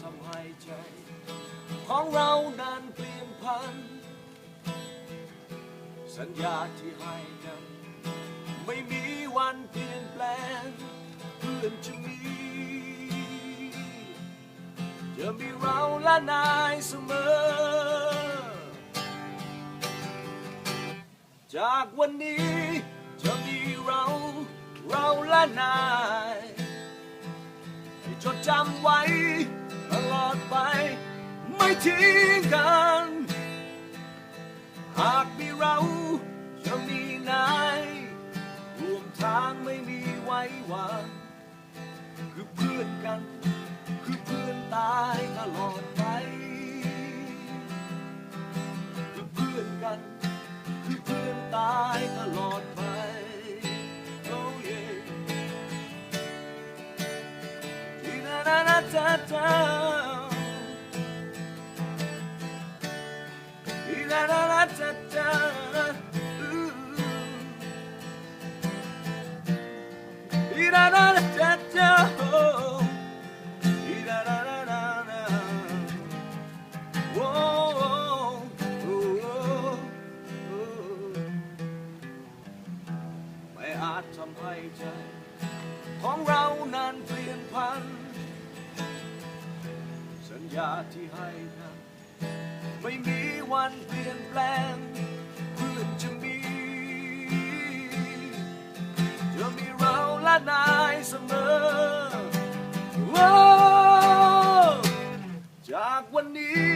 ทำให้ใจ ของเรานั้นเปลี่ยนพัน สัญญาที่ให้กันไม่มีวันเปลี่ยนแปลงเพื่อนจะมีจะมีเราและนายเสมอ จากวันนี้จะมีเรา เราและนาย ให้จดจำไว้ ไป ไม่ทิ้งกัน หากมีเราจะมีนายรวมทางไม่มีไว้วางคือเพื่อนกัน คือเพื่อนตายตลอดไปคือเพื่อนกัน คือเพื่อนตายตลอดไป Oh yeah ที่นานา อาจทำใจของเรานั้นเปลี่ยนพัน สัญญาที่ให้กันไม่มีวันเปลี่ยนแปลงเพื่อนจะมีจะมีเราและนายเสมอจากวันนี้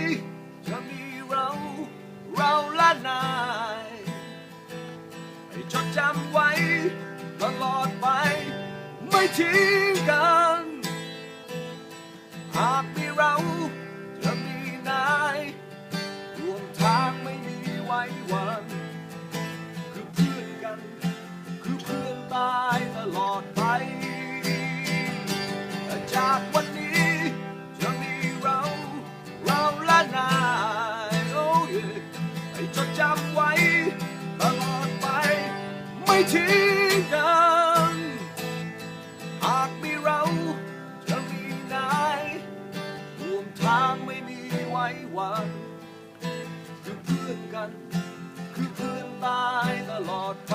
จะมีเราเราและนายให้จดจำไว้ ทิ้งกัน หากมีเราจะมีนายรวมทางไม่มีไว้วัน คือเพื่อนกัน คือเพื่อนตายตลอดไปจากวันนี้จะมีเรา เราและนายโอ้ยให้จดจำไว้ ตลอดไป ไม่ทิ้ง ทางไม่มีไว้วังคือเพื่อนกัน คือเพื่อนตายตลอดไป